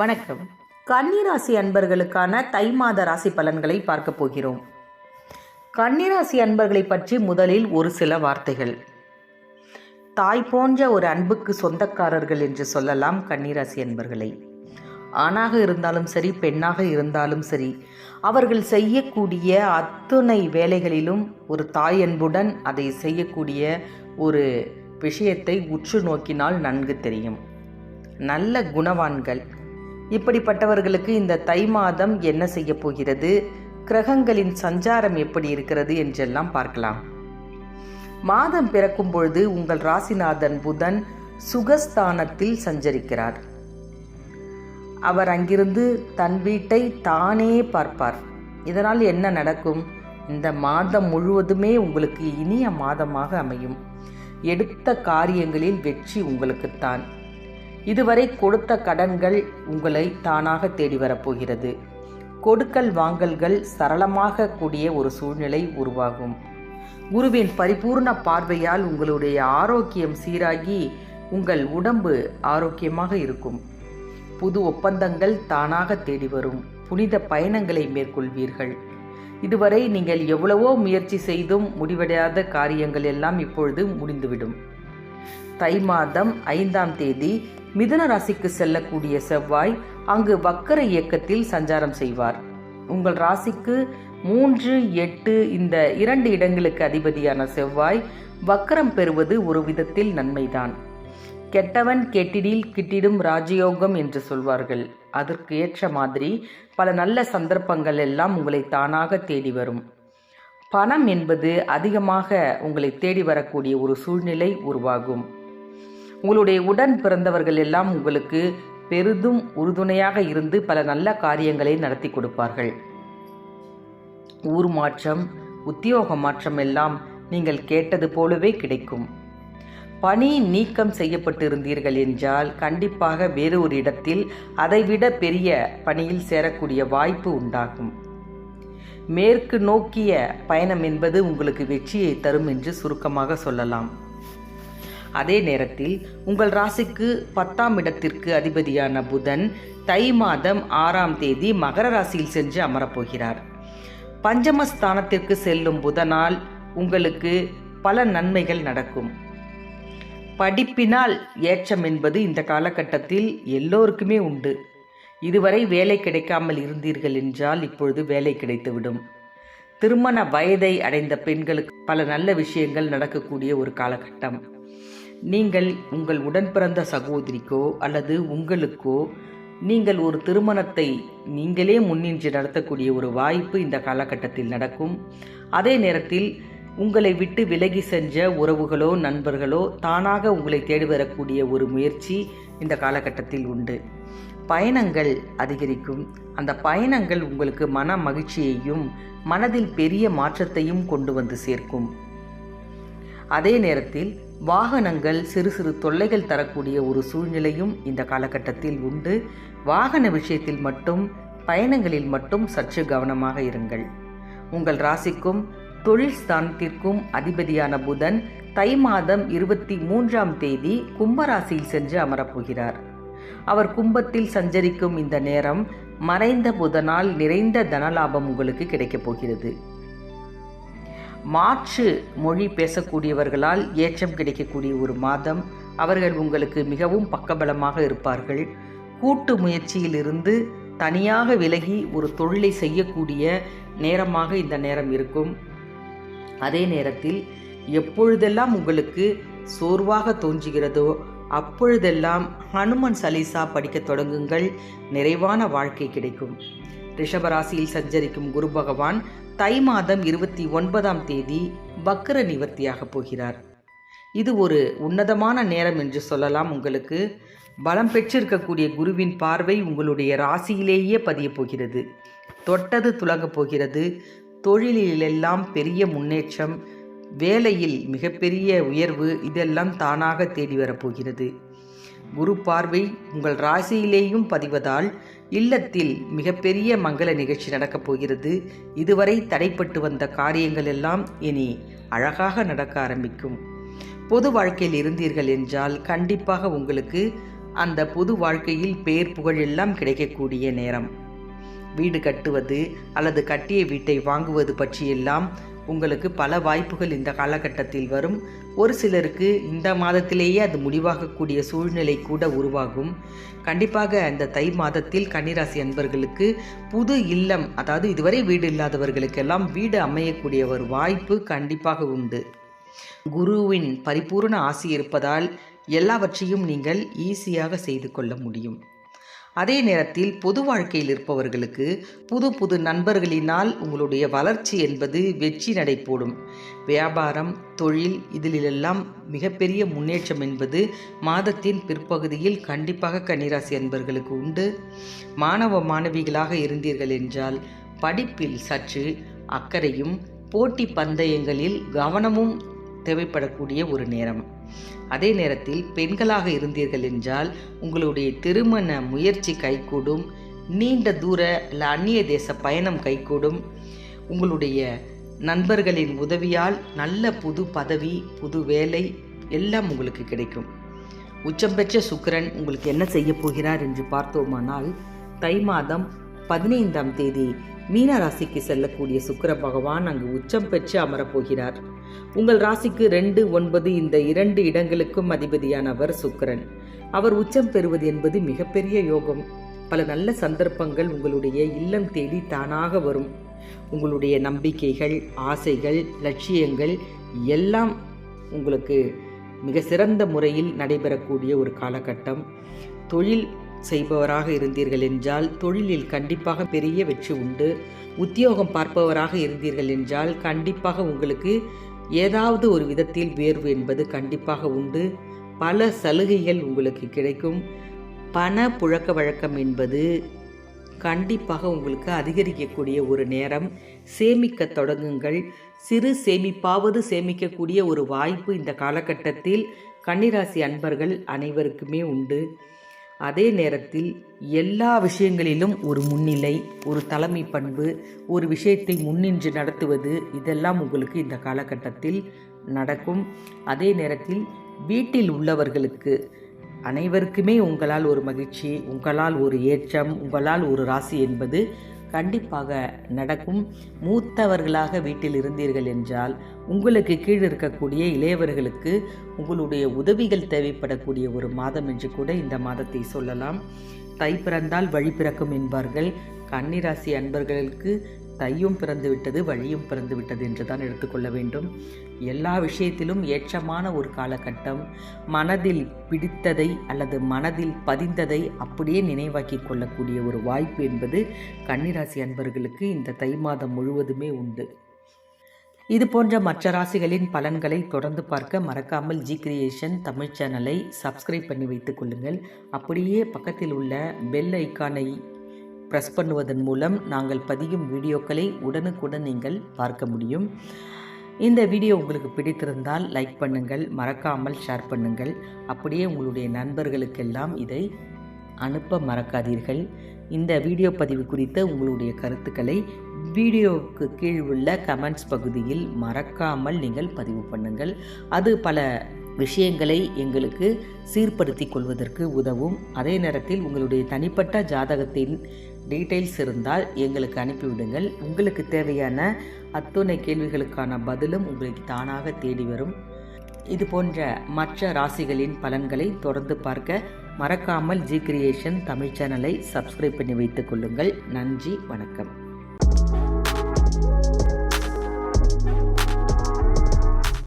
வணக்கம். கன்னிராசி அன்பர்களுக்கான தை மாத ராசி பலன்களை பார்க்க போகிறோம். கன்னிராசி அன்பர்களை பற்றி முதலில் ஒரு சில வார்த்தைகள். தாய் போன்ற ஒரு அன்புக்கு சொந்தக்காரர்கள் என்று சொல்லலாம் கன்னிராசி அன்பர்களை. ஆணாக இருந்தாலும் சரி பெண்ணாக இருந்தாலும் சரி அவர்கள் செய்யக்கூடிய அத்துணை வேலைகளிலும் ஒரு தாய் அன்புடன் அதை செய்யக்கூடிய ஒரு விஷயத்தை உற்று நோக்கினால் நன்கு தெரியும். நல்ல குணவான்கள் இப்படிப்பட்டவர்களுக்கு இந்த தை மாதம் என்ன செய்ய போகிறது? கிரகங்களின் சஞ்சாரம் எப்படி இருக்கிறது என்றெல்லாம் பார்க்கலாம். மாதம் பிறக்கும் பொழுது உங்கள் ராசிநாதன் புதன் சுகஸ்தானத்தில் சஞ்சரிக்கிறார். அவர் அங்கிருந்து தன் வீட்டை தானே பார்ப்பார். இதனால் என்ன நடக்கும்? இந்த மாதம் முழுவதுமே உங்களுக்கு இனிய மாதமாக அமையும். எடுத்த காரியங்களில் வெற்றி உங்களுக்குத்தான். இதுவரை கொடுத்த கடன்கள் உங்களை தானாக தேடி வரப்போகிறது. கொடுக்கல் வாங்கல்கள் சரளமாக கூடிய ஒரு சூழ்நிலை உருவாகும். குருவின் பரிபூர்ண பார்வையால் உங்களுடைய ஆரோக்கியம் சீராகி உங்கள் உடம்பு ஆரோக்கியமாக இருக்கும். புது ஒப்பந்தங்கள் தானாக தேடி வரும். புனித பயணங்களை மேற்கொள்வீர்கள். இதுவரை நீங்கள் எவ்வளவோ முயற்சி செய்தும் முடிவடையாத காரியங்கள் எல்லாம் இப்பொழுது முடிந்துவிடும். தை மாதம் ஐந்தாம் தேதி மிதுன ராசிக்கு செல்லக்கூடிய செவ்வாய் அங்கு வக்கர இயக்கத்தில் சஞ்சாரம் செய்வார். உங்கள் ராசிக்கு மூன்று எட்டு இந்த இரண்டு இடங்களுக்கு அதிபதியான செவ்வாய் வக்கரம் பெறுவது ஒரு விதத்தில் நன்மைதான். கெட்டவன் கெட்டிடில் கிட்டிடும் ராஜயோகம் என்று சொல்வார்கள். அதற்கு ஏற்ற மாதிரி பல நல்ல சந்தர்ப்பங்கள் எல்லாம் உங்களை தானாக தேடி வரும். பணம் என்பது அதிகமாக உங்களை தேடி வரக்கூடிய ஒரு சூழ்நிலை உருவாகும். உங்களுடைய உடன் பிறந்தவர்கள் எல்லாம் உங்களுக்கு பெரிதும் உறுதுணையாக இருந்து பல நல்ல காரியங்களை நடத்தி கொடுப்பார்கள். ஊர் மாற்றம் உத்தியோக மாற்றம் எல்லாம் நீங்கள் கேட்டது போலவே கிடைக்கும். பணி நீக்கம் செய்யப்பட்டிருந்தீர்கள் என்றால் கண்டிப்பாக வேறு ஒரு இடத்தில் அதைவிட பெரிய பணியில் சேரக்கூடிய வாய்ப்பு உண்டாகும். மேற்கு நோக்கிய பயணம் என்பது உங்களுக்கு வெற்றியை தரும் என்று சுருக்கமாக சொல்லலாம். அதே நேரத்தில் உங்கள் ராசிக்கு பத்தாம் இடத்திற்கு அதிபதியான புதன் தை மாதம் ஆறாம் தேதி மகர ராசியில் சென்று அமரப்போகிறார். பஞ்சமஸ்தானத்திற்கு செல்லும் புதனால் உங்களுக்கு பல நன்மைகள் நடக்கும். படிப்பினால் ஏற்றம் என்பது இந்த காலகட்டத்தில் எல்லோருக்குமே உண்டு. இதுவரை வேலை கிடைக்காமல் இருந்தீர்கள் என்றால் இப்பொழுது வேலை கிடைத்துவிடும். திருமண வயதை அடைந்த பெண்களுக்கு பல நல்ல விஷயங்கள் நடக்கக்கூடிய ஒரு காலகட்டம். நீங்கள் உங்கள் உடன் பிறந்த சகோதரிக்கோ அல்லது உங்களுக்கோ நீங்கள் ஒரு திருமணத்தை நீங்களே முன்னின்று நடத்தக்கூடிய ஒரு வாய்ப்பு இந்த காலகட்டத்தில் நடக்கும். அதே நேரத்தில் உங்களை விட்டு விலகி சென்ற உறவுகளோ நண்பர்களோ தானாக உங்களை தேடி வரக்கூடிய ஒரு முயற்சி இந்த காலகட்டத்தில் உண்டு. பயணங்கள் அதிகரிக்கும். அந்த பயணங்கள் உங்களுக்கு மன மகிழ்ச்சியையும் மனதில் பெரிய மாற்றத்தையும் கொண்டு வந்து சேர்க்கும். அதே நேரத்தில் வாகனங்கள் சிறு சிறு தொல்லைகள் தரக்கூடிய ஒரு சூழ்நிலையும் இந்த காலகட்டத்தில் உண்டு. வாகன விஷயத்தில் மட்டும் பயணங்களில் மட்டும் சற்று கவனமாக இருங்கள். உங்கள் ராசிக்கும் தொழில் ஸ்தானத்திற்கும் அதிபதியான புதன் தை மாதம் இருபத்தி மூன்றாம் தேதி கும்பராசியில் சென்று அமரப்போகிறார். அவர் கும்பத்தில் சஞ்சரிக்கும் இந்த நேரம் மறைந்த புதனால் நிறைந்த தனலாபம் உங்களுக்கு கிடைக்கப் போகிறது. மாற்று மொழி பேசக்கூடியவர்களால் ஏற்றம் கிடைக்கக்கூடிய ஒரு மாதம். அவர்கள் உங்களுக்கு மிகவும் பக்கபலமாக இருப்பார்கள். கூட்டு முயற்சியிலிருந்து தனியாக விலகி ஒரு தொழிலை செய்யக்கூடிய நேரமாக இந்த நேரம் இருக்கும். அதே நேரத்தில் எப்பொழுதெல்லாம் உங்களுக்கு சோர்வாக தோன்றுகிறதோ அப்பொழுதெல்லாம் ஹனுமன் சலீசா படிக்கத் தொடங்குங்கள். நிறைவான வாழ்க்கை கிடைக்கும். ரிஷபராசியில் சஞ்சரிக்கும் குரு பகவான் தை மாதம் இருபத்தி ஒன்பதாம் தேதி வக்கர நிவர்த்தியாக போகிறார். இது ஒரு உன்னதமான நேரம் என்று சொல்லலாம் உங்களுக்கு. பலம் பெற்றிருக்கக்கூடிய குருவின் பார்வை உங்களுடைய ராசியிலேயே பதியப் போகிறது. தொட்டது துலங்கப் போகிறது. தொழிலிலெல்லாம் பெரிய முன்னேற்றம் வேலையில் மிகப்பெரிய உயர்வு இதெல்லாம் தானாக தேடி வரப்போகிறது. குரு பார்வை உங்கள் ராசியிலேயும் பதிவதால் இல்லத்தில் மிகப்பெரிய மங்கள நிகழ்ச்சி நடக்கப் போகிறது. இதுவரை தடைப்பட்டு வந்த காரியங்கள் எல்லாம் இனி அழகாக நடக்க ஆரம்பிக்கும். பொது வாழ்க்கையில் இருந்தீர்கள் என்றால் கண்டிப்பாக உங்களுக்கு அந்த பொது வாழ்க்கையில் பெயர் புகழ் எல்லாம் கிடைக்கக்கூடிய நேரம். வீடு கட்டுவது அல்லது கட்டிய வீட்டை வாங்குவது பற்றியெல்லாம் உங்களுக்கு பல வாய்ப்புகள் இந்த காலகட்டத்தில் வரும். ஒரு சிலருக்கு இந்த மாதத்திலேயே அது முடிவாகக்கூடிய சூழ்நிலை கூட உருவாகும். கண்டிப்பாக அந்த தை மாதத்தில் கன்னிராசி அன்பர்களுக்கு புது இல்லம் அதாவது இதுவரை வீடு இல்லாதவர்களுக்கெல்லாம் வீடு அமையக்கூடிய ஒரு வாய்ப்பு கண்டிப்பாக உண்டு. குருவின் பரிபூர்ண ஆசி இருப்பதால் எல்லாவற்றையும் நீங்கள் ஈஸியாக செய்து கொள்ள முடியும். அதே நேரத்தில் பொது வாழ்க்கையில் இருப்பவர்களுக்கு புது புது நண்பர்களினால் உங்களுடைய வளர்ச்சி என்பது வெற்றி நடை போடும். வியாபாரம் தொழில் இதிலெல்லாம் மிகப்பெரிய முன்னேற்றம் என்பது மாதத்தின் பிற்பகுதியில் கண்டிப்பாக கன்னிராசி அன்பர்களுக்கு உண்டு. மாணவ மாணவிகளாக இருந்தீர்கள் என்றால் படிப்பில் சற்று அக்கறையும் போட்டி பந்தயங்களில் கவனமும் தேவைப்படக்கூடிய ஒரு நேரம். அதே நேரத்தில் பெண்களாக இருந்தீர்கள் என்றால் உங்களுடைய திருமண முயற்சி கைகூடும் நீண்ட தூர இல்லை அந்நிய தேச பயணம் கைகூடும். உங்களுடைய நண்பர்களின் உதவியால் நல்ல புது பதவி புது வேலை எல்லாம் உங்களுக்கு கிடைக்கும். உச்சம் பெற்ற சுக்கிரன் உங்களுக்கு என்ன செய்ய போகிறார் என்று பார்த்தோமானால் தை மாதம் பதினைந்தாம் தேதி மீன ராசிக்கு செல்லக்கூடிய சுக்கர பகவான் அங்கு உச்சம் பெற்று அமரப்போகிறார். உங்கள் ராசிக்கு ரெண்டு ஒன்பது இந்த இரண்டு இடங்களுக்கும் அதிபதியானவர் சுக்கரன். அவர் உச்சம் பெறுவது என்பது மிகப்பெரிய யோகம். பல நல்ல சந்தர்ப்பங்கள் உங்களுடைய இல்லம் தேடி தானாக வரும். உங்களுடைய நம்பிக்கைகள் ஆசைகள் லட்சியங்கள் எல்லாம் உங்களுக்கு மிக சிறந்த முறையில் நடைபெறக்கூடிய ஒரு காலகட்டம். தொழில் செய்பவராக இருந்தீர்கள் என்றால் தொழிலில் கண்டிப்பாக பெரிய வெற்றி உண்டு. உத்தியோகம் பார்ப்பவராக இருந்தீர்கள் என்றால் கண்டிப்பாக உங்களுக்கு ஏதாவது ஒரு விதத்தில் உயர்வு என்பது கண்டிப்பாக உண்டு. பல சலுகைகள் உங்களுக்கு கிடைக்கும். பண புழக்க வழக்கம் என்பது கண்டிப்பாக உங்களுக்கு அதிகரிக்கக்கூடிய ஒரு நேரம். சேமிக்க தொடங்குங்கள். சிறு சேமிப்பாவது சேமிக்கக்கூடிய ஒரு வாய்ப்பு இந்த காலகட்டத்தில் கன்னிராசி அன்பர்கள் அனைவருக்குமே உண்டு. அதே நேரத்தில் எல்லா விஷயங்களிலும் ஒரு முன்னிலை ஒரு தலைமை பண்பு ஒரு விஷயத்தை முன்னின்று நடத்துவது இதெல்லாம் உங்களுக்கு இந்த காலகட்டத்தில் நடக்கும். அதே நேரத்தில் வீட்டில் உள்ளவர்களுக்கு அனைவருக்குமே உங்களால் ஒரு மகிழ்ச்சி உங்களால் ஒரு ஏற்றம் உங்களால் ஒரு ராசி என்பது கண்டிப்பாக நடக்கும். மூத்தவர்களாக வீட்டில் இருந்தீர்கள் என்றால் உங்களுக்கு கீழ் இருக்கக்கூடிய இளையவர்களுக்கு உங்களுடைய உதவிகள் தேவைப்படக்கூடிய ஒரு மாதம் என்று கூட இந்த மாதத்தை சொல்லலாம். தை பிறந்தால் வழி பிறக்கும் என்பார்கள். கன்னிராசி அன்பர்களுக்கு தையும் பிறந்துவிட்டது வழியும் பிறந்துவிட்டது என்று தான் எடுத்துக்கொள்ள வேண்டும். எல்லா விஷயத்திலும் ஏற்றமான ஒரு காலகட்டம் மனதில் பிடித்ததை அல்லது மனதில் பதிந்ததை அப்படியே நினைவாக்கி கொள்ளக்கூடிய ஒரு வாய்ப்பு என்பது கன்னிராசி அன்பர்களுக்கு இந்த தை மாதம் முழுவதுமே உண்டு. இது போன்ற மற்ற ராசிகளின் பலன்களை தொடர்ந்து பார்க்க மறக்காமல் ஜி கிரியேஷன் தமிழ் சேனலை சப்ஸ்கிரைப் பண்ணி வைத்துக் கொள்ளுங்கள். அப்படியே பக்கத்தில் உள்ள பெல் ஐக்கானை ப்ரெஸ் பண்ணுவதன் மூலம் நாங்கள் பதியும் வீடியோக்களை உடனுக்குடன் நீங்கள் பார்க்க முடியும். இந்த வீடியோ உங்களுக்கு பிடித்திருந்தால் லைக் பண்ணுங்கள் மறக்காமல் ஷேர் பண்ணுங்கள். அப்படியே உங்களுடைய நண்பர்களுக்கெல்லாம் இதை அனுப்ப மறக்காதீர்கள். இந்த வீடியோ பதிவு குறித்த உங்களுடைய கருத்துக்களை வீடியோவுக்கு கீழ் உள்ள கமெண்ட்ஸ் பகுதியில் மறக்காமல் நீங்கள் பதிவு பண்ணுங்கள். அது பல விஷயங்களை எங்களுக்கு சீர்படுத்தி கொள்வதற்கு உதவும். அதே நேரத்தில் உங்களுடைய தனிப்பட்ட ஜாதகத்தின் டீட்டெயில்ஸ் இருந்தால் எங்களுக்கு அனுப்பிவிடுங்கள். உங்களுக்கு தேவையான அத்துணை கேள்விகளுக்கான பதிலும் உங்களுக்கு தானாக தேடி வரும். இது போன்ற மற்ற ராசிகளின் பலன்களை தொடர்ந்து பார்க்க மறக்காமல் ஜி கிரியேஷன் தமிழ் சேனலை சப்ஸ்கிரைப் பண்ணி வைத்துக் கொள்ளுங்கள். நன்றி வணக்கம்.